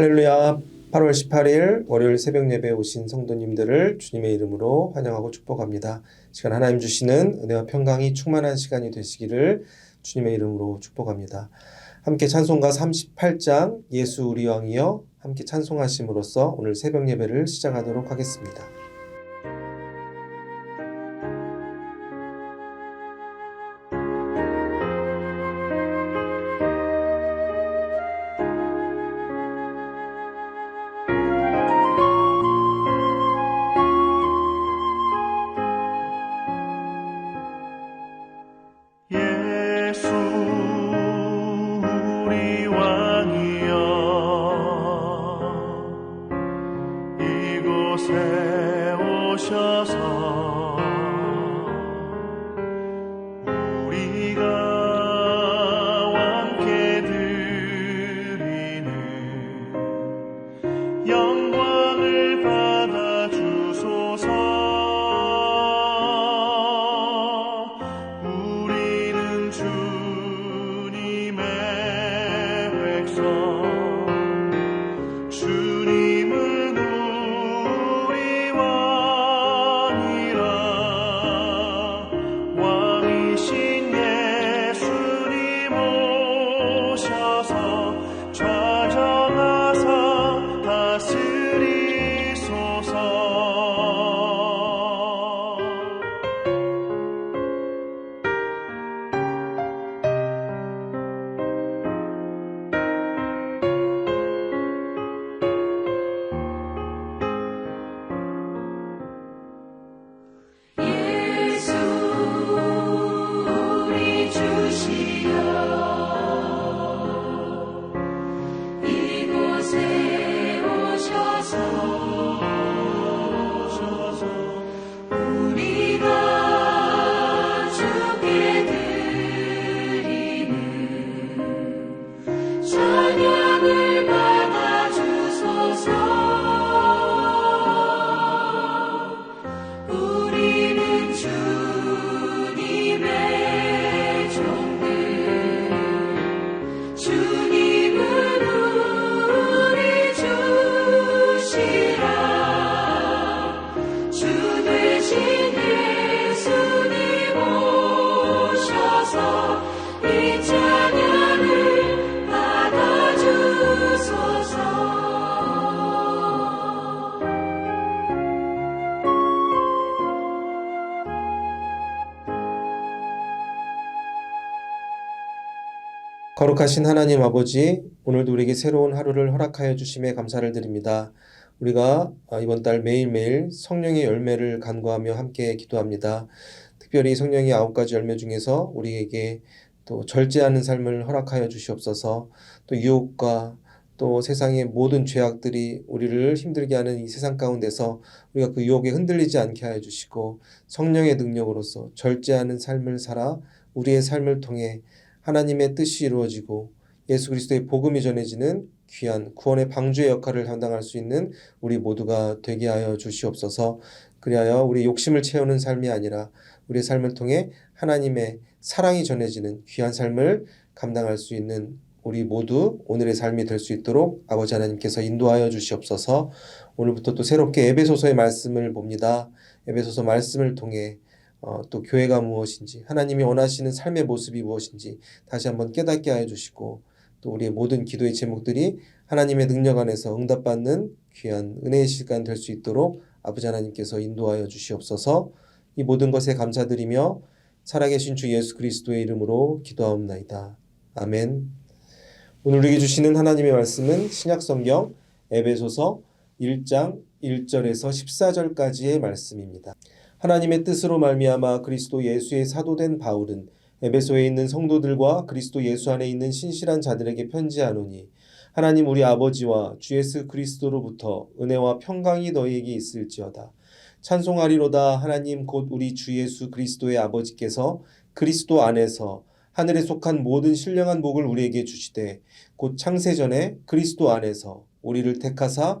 할렐루야. 8월 18일 월요일 새벽 예배에 오신 성도님들을 주님의 이름으로 환영하고 축복합니다. 시간 하나님 주시는 은혜와 평강이 충만한 시간이 되시기를 주님의 이름으로 축복합니다. 함께 찬송가 38장 예수 우리 왕이여 함께 찬송하심으로써 오늘 새벽 예배를 시작하도록 하겠습니다. 주 거룩하신 하나님 아버지, 오늘도 우리에게 새로운 하루를 허락하여 주심에 감사를 드립니다. 우리가 아, 이번 달 매일매일 성령의 열매를 간구하며 함께 기도합니다. 특별히 성령의 아홉 가지 열매 중에서 우리에게 또 절제하는 삶을 허락하여 주시옵소서. 또 유혹과 또 세상의 모든 죄악들이 우리를 힘들게 하는 이 세상 가운데서 우리가 그 유혹에 흔들리지 않게 하여 주시고 성령의 능력으로서 절제하는 삶을 살아 우리의 삶을 통해 하나님의 뜻이 이루어지고 예수 그리스도의 복음이 전해지는 귀한 구원의 방주의 역할을 감당할 수 있는 우리 모두가 되게 하여 주시옵소서. 그리하여 우리 욕심을 채우는 삶이 아니라 우리의 삶을 통해 하나님의 사랑이 전해지는 귀한 삶을 감당할 수 있는 우리 모두 오늘의 삶이 될 수 있도록 아버지 하나님께서 인도하여 주시옵소서. 오늘부터 또 새롭게 에베소서의 말씀을 봅니다. 에베소서 말씀을 통해 어, 또 교회가 무엇인지 하나님이 원하시는 삶의 모습이 무엇인지 다시 한번 깨닫게 하여 주시고 또 우리의 모든 기도의 제목들이 하나님의 능력 안에서 응답받는 귀한 은혜의 시간 될 수 있도록 아버지 하나님께서 인도하여 주시옵소서 이 모든 것에 감사드리며 살아계신 주 예수 그리스도의 이름으로 기도하옵나이다. 아멘. 오늘 우리에게 주시는 하나님의 말씀은 신약성경 에베소서 1장 1절에서 14절까지의 말씀입니다. 하나님의 뜻으로 말미암아 그리스도 예수의 사도된 바울은 에베소에 있는 성도들과 그리스도 예수 안에 있는 신실한 자들에게 편지하노니 하나님 우리 아버지와 주 예수 그리스도로부터 은혜와 평강이 너희에게 있을지어다. 찬송하리로다 하나님 곧 우리 주 예수 그리스도의 아버지께서 그리스도 안에서 하늘에 속한 모든 신령한 복을 우리에게 주시되 곧 창세전에 그리스도 안에서 우리를 택하사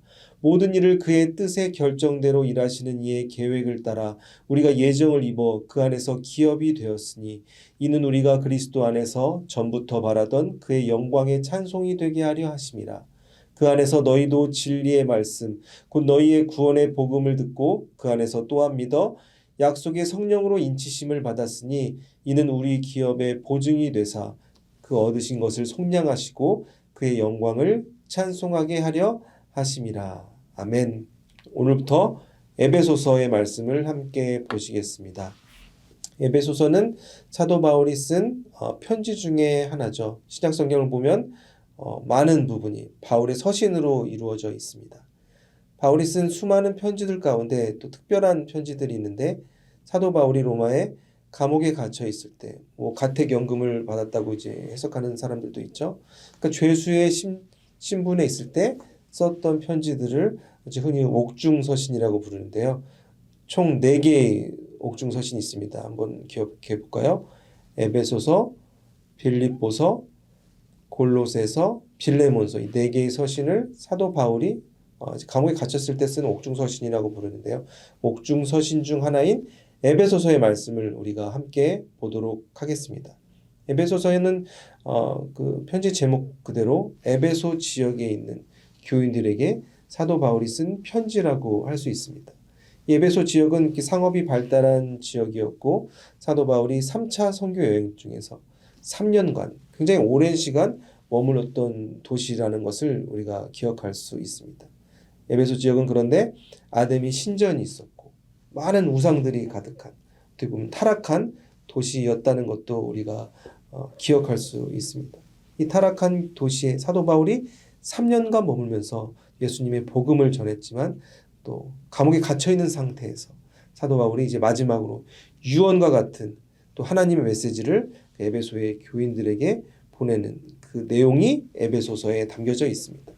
모든 일을 그의 뜻의 결정대로 일하시는 이의 계획을 따라 우리가 예정을 입어 그 안에서 기업이 되었으니 이는 우리가 그리스도 안에서 전부터 바라던 그의 영광의 찬송이 되게 하려 하심이라 그 안에서 너희도 진리의 말씀 곧 너희의 구원의 복음을 듣고 그 안에서 또한 믿어 약속의 성령으로 인치심을 받았으니 이는 우리 기업의 보증이 되사 그 얻으신 것을 속량하시고 그의 영광을 찬송하게 하려 하심이라. 아멘. 오늘부터 에베소서의 말씀을 함께 보시겠습니다. 에베소서는 사도 바울이 쓴 어, 편지 중에 하나죠. 신약 성경을 보면 어, 많은 부분이 바울의 서신으로 이루어져 있습니다. 바울이 쓴 수많은 편지들 가운데 또 특별한 편지들이 있는데 사도 바울이 로마에 감옥에 갇혀 있을 때, 뭐 가택연금을 받았다고 이제 해석하는 사람들도 있죠. 그러니까 죄수의 신, 신분에 있을 때 썼던 편지들을 흔히 옥중서신이라고 부르는데요. 총 4개의 옥중서신이 있습니다. 한번 기억해 볼까요? 에베소서, 빌립보서, 골로새서, 빌레몬서 이 네 개의 서신을 사도 바울이 어, 감옥에 갇혔을 때 쓴 옥중서신이라고 부르는데요. 옥중서신 중 하나인 에베소서의 말씀을 우리가 함께 보도록 하겠습니다. 에베소서에는 어, 그 편지 제목 그대로 에베소 지역에 있는 교인들에게 사도 바울이 쓴 편지라고 할 수 있습니다. 이 에베소 지역은 상업이 발달한 지역이었고 사도 바울이 3차 선교 여행 중에서 3년간 굉장히 오랜 시간 머물렀던 도시라는 것을 우리가 기억할 수 있습니다. 에베소 지역은 그런데 아데미 신전이 있었고 많은 우상들이 가득한 어떻게 보면 타락한 도시였다는 것도 우리가 어, 기억할 수 있습니다. 이 타락한 도시에 사도 바울이 3년간 머물면서 예수님의 복음을 전했지만 또 감옥에 갇혀 있는 상태에서 사도 바울이 이제 마지막으로 유언과 같은 또 하나님의 메시지를 에베소의 교인들에게 보내는 그 내용이 에베소서에 담겨져 있습니다.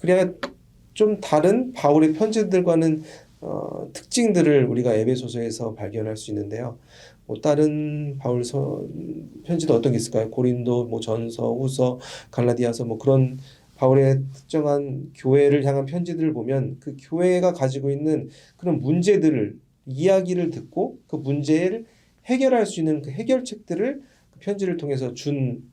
그래야 좀 다른 바울의 편지들과는 어, 특징들을 우리가 에베소서에서 발견할 수 있는데요. 뭐 다른 바울 서 편지도 어떤 게 있을까요? 고린도, 뭐 전서, 후서, 갈라디아서 뭐 그런 바울의 특정한 교회를 향한 편지들을 보면 그 교회가 가지고 있는 그런 문제들을 이야기를 듣고 그 문제를 해결할 수 있는 그 해결책들을 그 편지를 통해서 준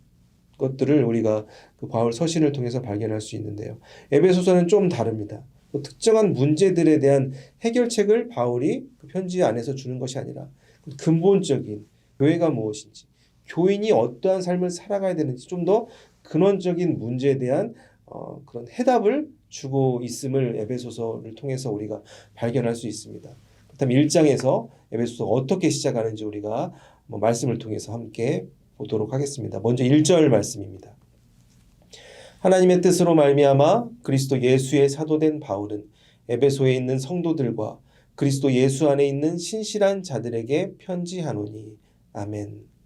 것들을 우리가 그 바울 서신을 통해서 발견할 수 있는데요. 에베소서는 좀 다릅니다. 뭐 특정한 문제들에 대한 해결책을 바울이 그 편지 안에서 주는 것이 아니라 그 근본적인 교회가 무엇인지, 교인이 어떠한 삶을 살아가야 되는지 좀 더 근원적인 문제에 대한 어, 그런 해답을 주고 있음을 에베소서를 통해서 우리가 발견할 수 있습니다. 그렇다면 1장에서 에베소서가 어떻게 시작하는지 우리가 뭐 말씀을 통해서 함께 보도록 하겠습니다. 먼저 1절 말씀입니다. 하나님의 뜻으로 말미암아 그리스도 예수의 사도된 바울은 에베소에 있는 성도들과 그리스도 예수 안에 있는 신실한 자들에게 편지하노니 아멘.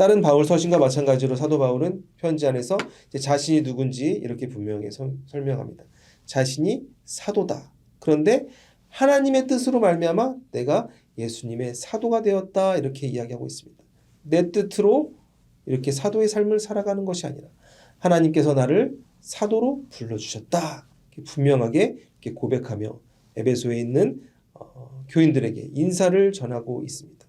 다른 바울 서신과 마찬가지로 사도 바울은 편지 안에서 자신이 누군지 이렇게 분명히 서- 설명합니다. 자신이 사도다. 그런데 하나님의 뜻으로 말미암아 내가 예수님의 사도가 되었다 이렇게 이야기하고 있습니다. 내 뜻으로 이렇게 사도의 삶을 살아가는 것이 아니라 하나님께서 나를 사도로 불러주셨다. 분명하게 고백하며 에베소에 있는 어, 교인들에게 인사를 전하고 있습니다.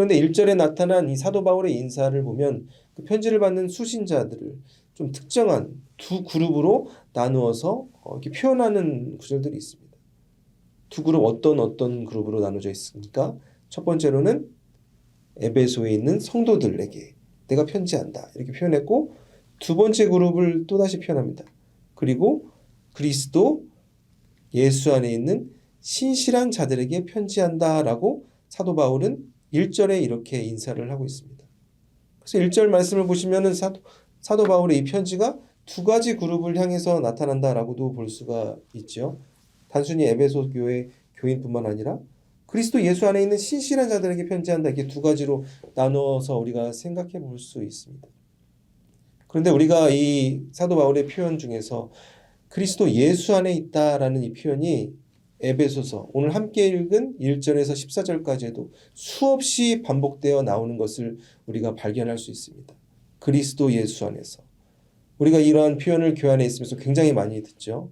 그런데 1절에 나타난 이 사도 바울의 인사를 보면 그 편지를 받는 수신자들을 좀 특정한 두 그룹으로 나누어서 어, 이렇게 표현하는 구절들이 있습니다. 두 그룹 어떤 어떤 그룹으로 나눠져 있습니까? 첫 번째로는 에베소에 있는 성도들에게 내가 편지한다 이렇게 표현했고 두 번째 그룹을 또 다시 표현합니다. 그리고 그리스도 예수 안에 있는 신실한 자들에게 편지한다라고 사도 바울은 1절에 이렇게 인사를 하고 있습니다. 그래서 1절 말씀을 보시면은 사도, 사도 바울의 이 편지가 두 가지 그룹을 향해서 나타난다라고도 볼 수가 있죠. 단순히 에베소 교회 교인뿐만 아니라 그리스도 예수 안에 있는 신실한 자들에게 편지한다. 이렇게 두 가지로 나누어서 우리가 생각해 볼 수 있습니다. 그런데 우리가 이 사도 바울의 표현 중에서 그리스도 예수 안에 있다라는 이 표현이 에베소서 오늘 함께 읽은 1절에서 14절까지도 수없이 반복되어 나오는 것을 우리가 발견할 수 있습니다. 그리스도 예수 안에서 우리가 이러한 표현을 교회 안에 있으면서 굉장히 많이 듣죠.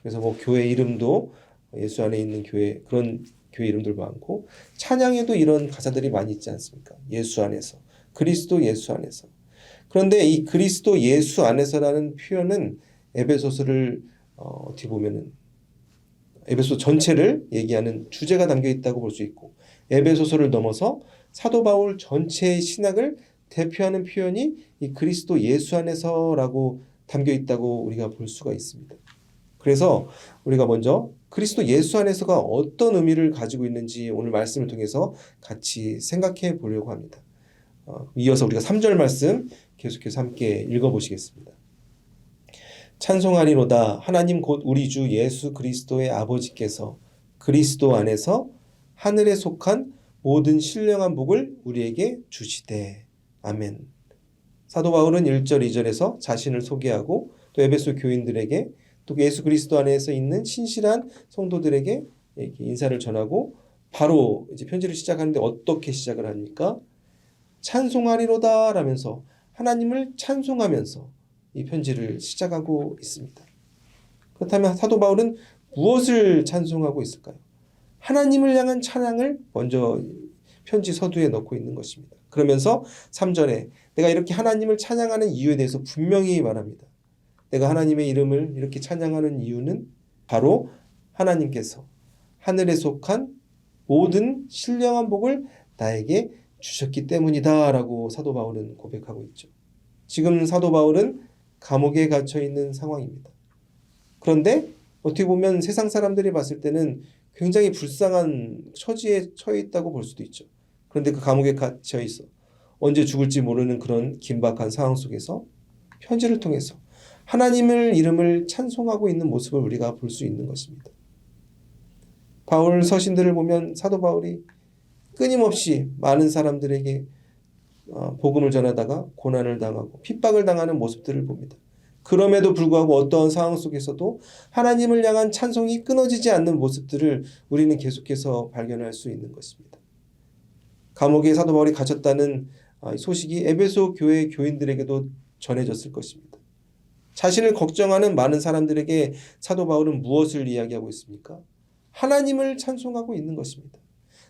그래서 뭐 교회 이름도 예수 안에 있는 교회 그런 교회 이름들 많고 찬양에도 이런 가사들이 많이 있지 않습니까? 예수 안에서 그리스도 예수 안에서 그런데 이 그리스도 예수 안에서라는 표현은 에베소서를 어, 어떻게 보면은 에베소 전체를 얘기하는 주제가 담겨 있다고 볼 수 있고 에베소서를 넘어서 사도 바울 전체의 신학을 대표하는 표현이 이 그리스도 예수 안에서라고 담겨 있다고 우리가 볼 수가 있습니다. 그래서 우리가 먼저 그리스도 예수 안에서가 어떤 의미를 가지고 있는지 오늘 말씀을 통해서 같이 생각해 보려고 합니다. 어, 이어서 우리가 3절 말씀 계속해서 함께 읽어 보시겠습니다. 찬송하리로다 하나님 곧 우리 주 예수 그리스도의 아버지께서 그리스도 안에서 하늘에 속한 모든 신령한 복을 우리에게 주시되 아멘. 사도 바울은 1절 2절에서 자신을 소개하고 또 에베소 교인들에게 또 예수 그리스도 안에서 있는 신실한 성도들에게 인사를 전하고 바로 이제 편지를 시작하는데 어떻게 시작을 합니까? 찬송하리로다 라면서 하나님을 찬송하면서 이 편지를 시작하고 있습니다. 그렇다면 사도 바울은 무엇을 찬송하고 있을까요? 하나님을 향한 찬양을 먼저 편지 서두에 넣고 있는 것입니다. 그러면서 3절에 내가 이렇게 하나님을 찬양하는 이유에 대해서 분명히 말합니다. 내가 하나님의 이름을 이렇게 찬양하는 이유는 바로 하나님께서 하늘에 속한 모든 신령한 복을 나에게 주셨기 때문이다라고 사도 바울은 고백하고 있죠. 지금 사도 바울은 감옥에 갇혀 있는 상황입니다. 그런데 어떻게 보면 세상 사람들이 봤을 때는 굉장히 불쌍한 처지에 처해 있다고 볼 수도 있죠. 그런데 그 감옥에 갇혀 있어 언제 죽을지 모르는 그런 긴박한 상황 속에서 편지를 통해서 하나님을 이름을 찬송하고 있는 모습을 우리가 볼 수 있는 것입니다. 바울 서신들을 보면 사도 바울이 끊임없이 많은 사람들에게 어, 복음을 전하다가 고난을 당하고 핍박을 당하는 모습들을 봅니다. 그럼에도 불구하고 어떠한 상황 속에서도 하나님을 향한 찬송이 끊어지지 않는 모습들을 우리는 계속해서 발견할 수 있는 것입니다. 감옥에 사도 바울이 갇혔다는 아, 소식이 에베소 교회 교인들에게도 전해졌을 것입니다. 자신을 걱정하는 많은 사람들에게 사도 바울은 무엇을 이야기하고 있습니까? 하나님을 찬송하고 있는 것입니다.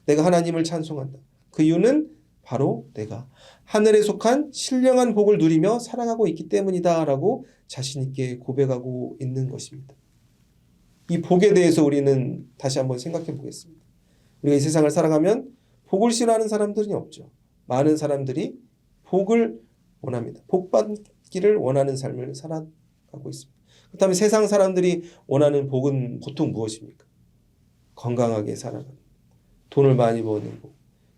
내가 하나님을 찬송한다. 그 이유는 바로 내가 하늘에 속한 신령한 복을 누리며 살아가고 있기 때문이다라고 자신 있게 고백하고 있는 것입니다. 이 복에 대해서 우리는 다시 한번 생각해 보겠습니다. 우리가 이 세상을 살아가면 복을 싫어하는 사람들이 없죠. 많은 사람들이 복을 원합니다. 복 받기를 원하는 삶을 살아가고 있습니다. 그렇다면 세상 사람들이 원하는 복은 보통 무엇입니까? 건강하게 살아가는, 돈을 많이 버는 복,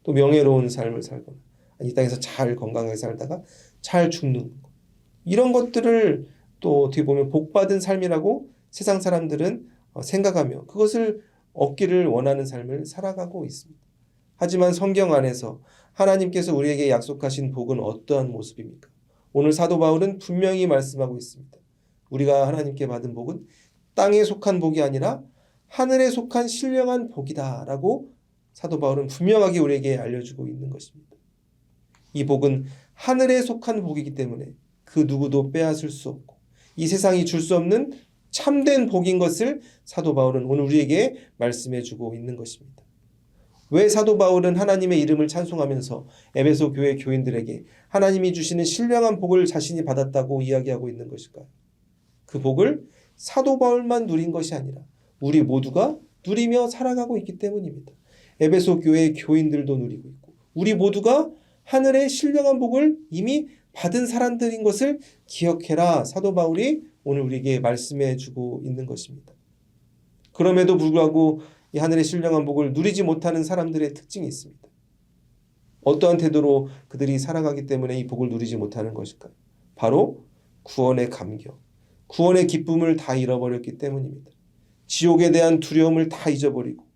또 명예로운 삶을 살거나 이 땅에서 잘 건강하게 살다가 잘 죽는 것. 이런 것들을 또 어떻게 보면 복받은 삶이라고 세상 사람들은 어, 생각하며 그것을 얻기를 원하는 삶을 살아가고 있습니다. 하지만 성경 안에서 하나님께서 우리에게 약속하신 복은 어떠한 모습입니까? 오늘 사도 바울은 분명히 말씀하고 있습니다. 우리가 하나님께 받은 복은 땅에 속한 복이 아니라 하늘에 속한 신령한 복이다라고 사도 바울은 분명하게 우리에게 알려주고 있는 것입니다. 이 복은 하늘에 속한 복이기 때문에 그 누구도 빼앗을 수 없고 이 세상이 줄 수 없는 참된 복인 것을 사도 바울은 오늘 우리에게 말씀해 주고 있는 것입니다. 왜 사도 바울은 하나님의 이름을 찬송하면서 에베소 교회 교인들에게 하나님이 주시는 신령한 복을 자신이 받았다고 이야기하고 있는 것일까요? 그 복을 사도 바울만 누린 것이 아니라 우리 모두가 누리며 살아가고 있기 때문입니다. 에베소 교회 교인들도 누리고 있고 우리 모두가 하늘의 신령한 복을 이미 받은 사람들인 것을 기억해라 사도 바울이 오늘 우리에게 말씀해 주고 있는 것입니다. 그럼에도 불구하고 이 하늘의 신령한 복을 누리지 못하는 사람들의 특징이 있습니다. 어떠한 태도로 그들이 살아가기 때문에 이 복을 누리지 못하는 것일까요? 바로 구원의 감격, 구원의 기쁨을 다 잃어버렸기 때문입니다. 지옥에 대한 두려움을 다 잊어버리고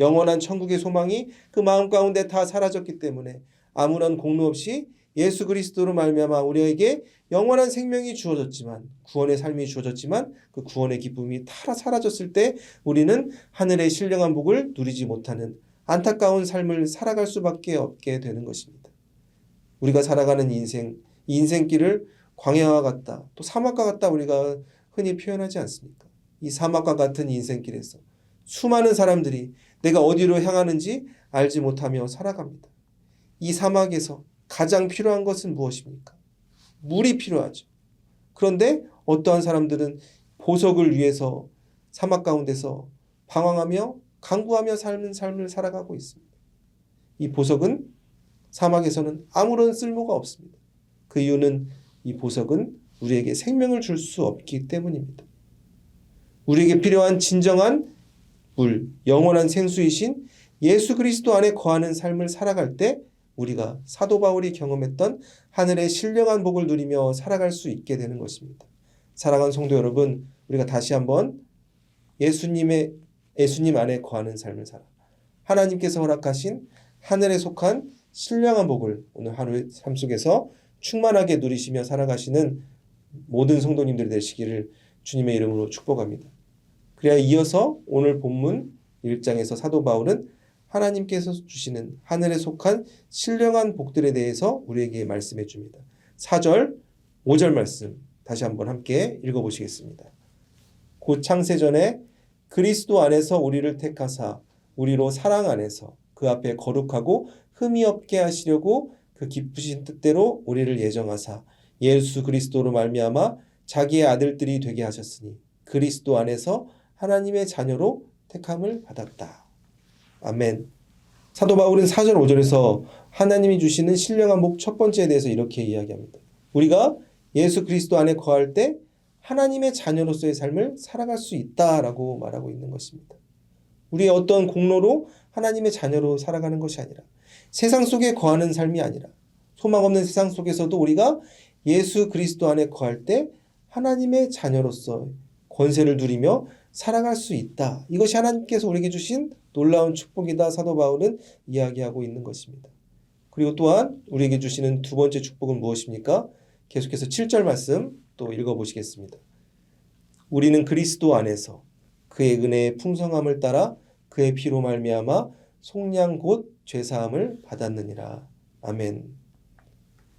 영원한 천국의 소망이 그 마음 가운데 다 사라졌기 때문에 아무런 공로 없이 예수 그리스도로 말미암아 우리에게 영원한 생명이 주어졌지만 구원의 삶이 주어졌지만 그 구원의 기쁨이 다 사라졌을 때 우리는 하늘의 신령한 복을 누리지 못하는 안타까운 삶을 살아갈 수밖에 없게 되는 것입니다. 우리가 살아가는 인생, 이 인생길을 광야와 같다, 또 사막과 같다 우리가 흔히 표현하지 않습니까? 이 사막과 같은 인생길에서 수많은 사람들이 내가 어디로 향하는지 알지 못하며 살아갑니다. 이 사막에서 가장 필요한 것은 무엇입니까? 물이 필요하죠. 그런데 어떠한 사람들은 보석을 위해서 사막 가운데서 방황하며 강구하며 삶은 삶을 살아가고 있습니다. 이 보석은 사막에서는 아무런 쓸모가 없습니다. 그 이유는 이 보석은 우리에게 생명을 줄 수 없기 때문입니다. 우리에게 필요한 진정한 물, 영원한 생수이신 예수 그리스도 안에 거하는 삶을 살아갈 때 우리가 사도 바울이 경험했던 하늘의 신령한 복을 누리며 살아갈 수 있게 되는 것입니다. 사랑하는 성도 여러분, 우리가 다시 한번 예수님의 예수님 안에 거하는 삶을 살아 하나님께서 허락하신 하늘에 속한 신령한 복을 오늘 하루의 삶 속에서 충만하게 누리시며 살아가시는 모든 성도님들이 되시기를 주님의 이름으로 축복합니다. 그래야 이어서 오늘 본문 1장에서 사도 바울은 하나님께서 주시는 하늘에 속한 신령한 복들에 대해서 우리에게 말씀해 줍니다. 4절, 5절 말씀 다시 한번 함께 읽어 보시겠습니다. 곧 창세전에 그리스도 안에서 우리를 택하사 우리로 사랑 안에서 그 앞에 거룩하고 흠이 없게 하시려고 그 기쁘신 뜻대로 우리를 예정하사 예수 그리스도로 말미암아 자기의 아들들이 되게 하셨으니 그리스도 안에서 하나님의 자녀로 택함을 받았다. 아멘. 사도 바울은 4절 5절에서 하나님이 주시는 신령한 복 첫 번째에 대해서 이렇게 이야기합니다. 우리가 예수 그리스도 안에 거할 때 하나님의 자녀로서의 삶을 살아갈 수 있다라고 말하고 있는 것입니다. 우리의 어떤 공로로 하나님의 자녀로 살아가는 것이 아니라 세상 속에 거하는 삶이 아니라 소망 없는 세상 속에서도 우리가 예수 그리스도 안에 거할 때 하나님의 자녀로서 권세를 누리며 살아갈 수 있다. 이것이 하나님께서 우리에게 주신 놀라운 축복이다. 사도 바울은 이야기하고 있는 것입니다. 그리고 또한 우리에게 주시는 두 번째 축복은 무엇입니까? 계속해서 7절 말씀 또 읽어 보시겠습니다. 우리는 그리스도 안에서 그의 은혜의 풍성함을 따라 그의 피로 말미암아 속량 곧 죄사함을 받았느니라. 아멘.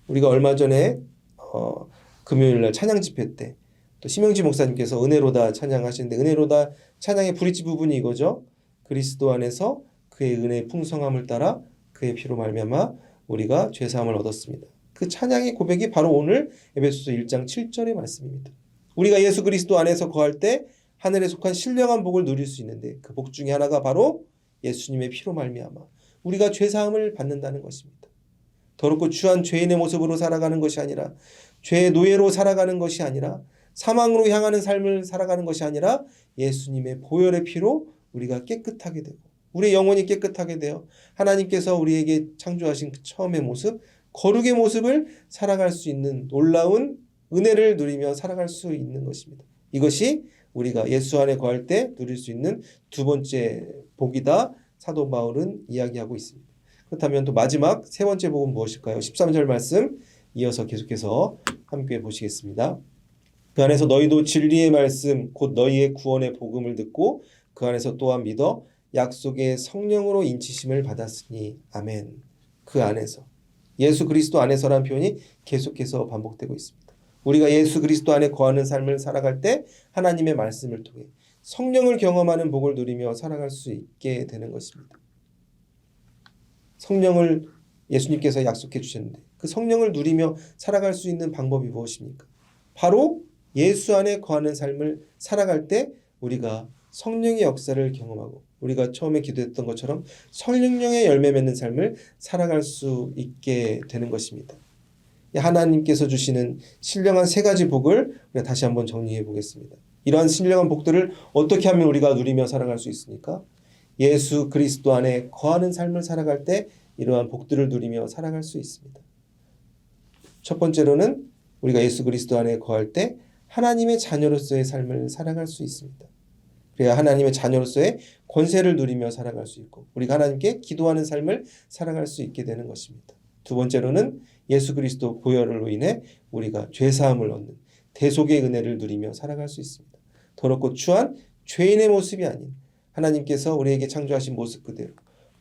우리가 얼마 전에 어, 금요일 날 찬양 집회 때 또 심영지 목사님께서 은혜로다 찬양하시는데 은혜로다 찬양의 브릿지 부분이 이거죠. 그리스도 안에서 그의 은혜의 풍성함을 따라 그의 피로 말미암아 우리가 죄 사함을 얻었습니다. 그 찬양의 고백이 바로 오늘 에베소서 1장 7절의 말씀입니다. 우리가 예수 그리스도 안에서 거할 때 하늘에 속한 신령한 복을 누릴 수 있는데 그 복 중에 하나가 바로 예수님의 피로 말미암아 우리가 죄 사함을 받는다는 것입니다. 더럽고 추한 죄인의 모습으로 살아가는 것이 아니라 죄의 노예로 살아가는 것이 아니라 사망으로 향하는 삶을 살아가는 것이 아니라 예수님의 보혈의 피로 우리가 깨끗하게 되고 우리의 영혼이 깨끗하게 되어 하나님께서 우리에게 창조하신 그 처음의 모습 거룩의 모습을 살아갈 수 있는 놀라운 은혜를 누리며 살아갈 수 있는 것입니다. 이것이 우리가 예수 안에 거할 때 누릴 수 있는 두 번째 복이다. 사도 바울은 이야기하고 있습니다. 그렇다면 또 마지막 세 번째 복은 무엇일까요? 13절 말씀 이어서 계속해서 함께 보시겠습니다. 그 안에서 너희도 진리의 말씀 곧 너희의 구원의 복음을 듣고 그 안에서 또한 믿어 약속의 성령으로 인치심을 받았으니 아멘. 그 안에서 예수 그리스도 안에서라는 표현이 계속해서 반복되고 있습니다. 우리가 예수 그리스도 안에 거하는 삶을 살아갈 때 하나님의 말씀을 통해 성령을 경험하는 복을 누리며 살아갈 수 있게 되는 것입니다. 성령을 예수님께서 약속해 주셨는데 그 성령을 누리며 살아갈 수 있는 방법이 무엇입니까? 바로 예수 안에 거하는 삶을 살아갈 때 우리가 성령의 역사를 경험하고 우리가 처음에 기도했던 것처럼 성령의 열매 맺는 삶을 살아갈 수 있게 되는 것입니다. 하나님께서 주시는 신령한 세 가지 복을 우리가 다시 한번 정리해 보겠습니다. 이러한 신령한 복들을 어떻게 하면 우리가 누리며 살아갈 수 있습니까? 예수 그리스도 안에 거하는 삶을 살아갈 때 이러한 복들을 누리며 살아갈 수 있습니다. 첫 번째로는 우리가 예수 그리스도 안에 거할 때 하나님의 자녀로서의 삶을 살아갈 수 있습니다. 그래야 하나님의 자녀로서의 권세를 누리며 살아갈 수 있고 우리가 하나님께 기도하는 삶을 살아갈 수 있게 되는 것입니다. 두 번째로는 예수 그리스도 보혈로 인해 우리가 죄 사함을 얻는 대속의 은혜를 누리며 살아갈 수 있습니다. 더럽고 추한 죄인의 모습이 아닌 하나님께서 우리에게 창조하신 모습 그대로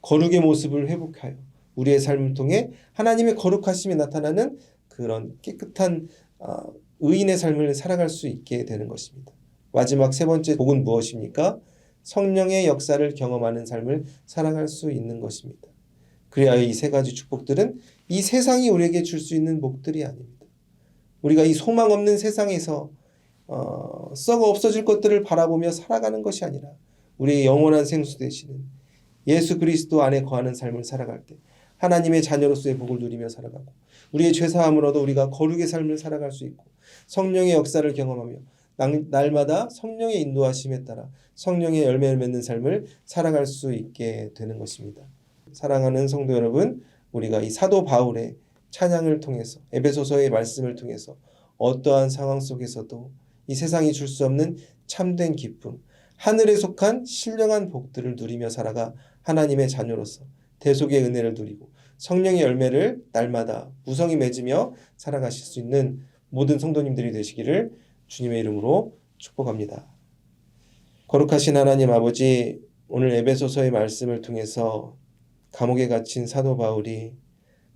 거룩의 모습을 회복하여 우리의 삶을 통해 하나님의 거룩하심이 나타나는 그런 깨끗한 아, 의인의 삶을 살아갈 수 있게 되는 것입니다. 마지막 세 번째 복은 무엇입니까? 성령의 역사를 경험하는 삶을 살아갈 수 있는 것입니다. 그래야 이 세 가지 축복들은 이 세상이 우리에게 줄 수 있는 복들이 아닙니다. 우리가 이 소망 없는 세상에서 어, 썩어 없어질 것들을 바라보며 살아가는 것이 아니라 우리의 영원한 생수 되시는 예수 그리스도 안에 거하는 삶을 살아갈 때 하나님의 자녀로서의 복을 누리며 살아가고 우리의 죄 사함을 얻어 우리가 거룩의 삶을 살아갈 수 있고 성령의 역사를 경험하며 날- 날마다 성령의 인도하심에 따라 성령의 열매를 맺는 삶을 살아갈 수 있게 되는 것입니다. 사랑하는 성도 여러분, 우리가 이 사도 바울의 찬양을 통해서 에베소서의 말씀을 통해서 어떠한 상황 속에서도 이 세상이 줄 수 없는 참된 기쁨, 하늘에 속한 신령한 복들을 누리며 살아가 하나님의 자녀로서 대속의 은혜를 누리고 성령의 열매를 날마다 무성히 맺으며 살아가실 수 있는 모든 성도님들이 되시기를 주님의 이름으로 축복합니다. 거룩하신 하나님 아버지, 오늘 에베소서의 말씀을 통해서 감옥에 갇힌 사도 바울이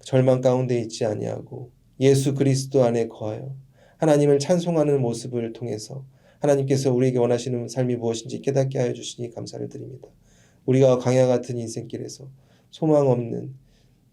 절망 가운데 있지 아니하고 예수 그리스도 안에 거하여 하나님을 찬송하는 모습을 통해서 하나님께서 우리에게 원하시는 삶이 무엇인지 깨닫게 하여 주시니 감사를 드립니다. 우리가 강야 같은 인생길에서 소망 없는 또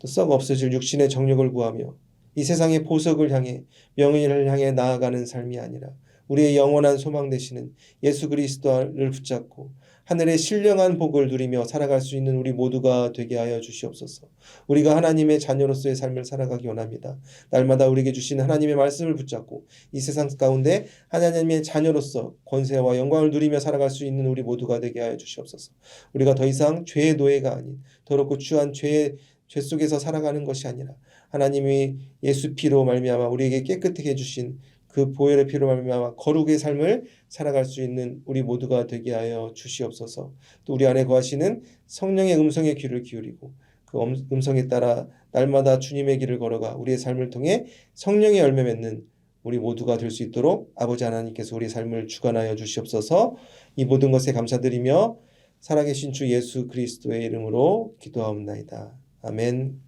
썩 없어질 육신의 정욕을 구하며 이 세상의 보석을 향해 명예를 향해 나아가는 삶이 아니라 우리의 영원한 소망 되시는 예수 그리스도를 붙잡고 하늘의 신령한 복을 누리며 살아갈 수 있는 우리 모두가 되게 하여 주시옵소서. 우리가 하나님의 자녀로서의 삶을 살아가기 원합니다. 날마다 우리에게 주신 하나님의 말씀을 붙잡고 이 세상 가운데 하나님의 자녀로서 권세와 영광을 누리며 살아갈 수 있는 우리 모두가 되게 하여 주시옵소서. 우리가 더 이상 죄의 노예가 아닌 더럽고 추한 죄의 죄 속에서 살아가는 것이 아니라 하나님이 예수 피로 말미암아 우리에게 깨끗하게 해주신 그 보혈의 피로 말미암아 거룩의 삶을 살아갈 수 있는 우리 모두가 되게 하여 주시옵소서. 또 우리 안에 거하시는 성령의 음성에 귀를 기울이고 그 음- 음성에 따라 날마다 주님의 길을 걸어가 우리의 삶을 통해 성령의 열매 맺는 우리 모두가 될 수 있도록 아버지 하나님께서 우리의 삶을 주관하여 주시옵소서. 이 모든 것에 감사드리며 살아계신 주 예수 그리스도의 이름으로 기도하옵나이다. 아멘.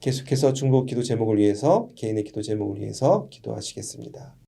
계속해서 중복 기도 제목을 위해서 개인의 기도 제목을 위해서 기도하시겠습니다.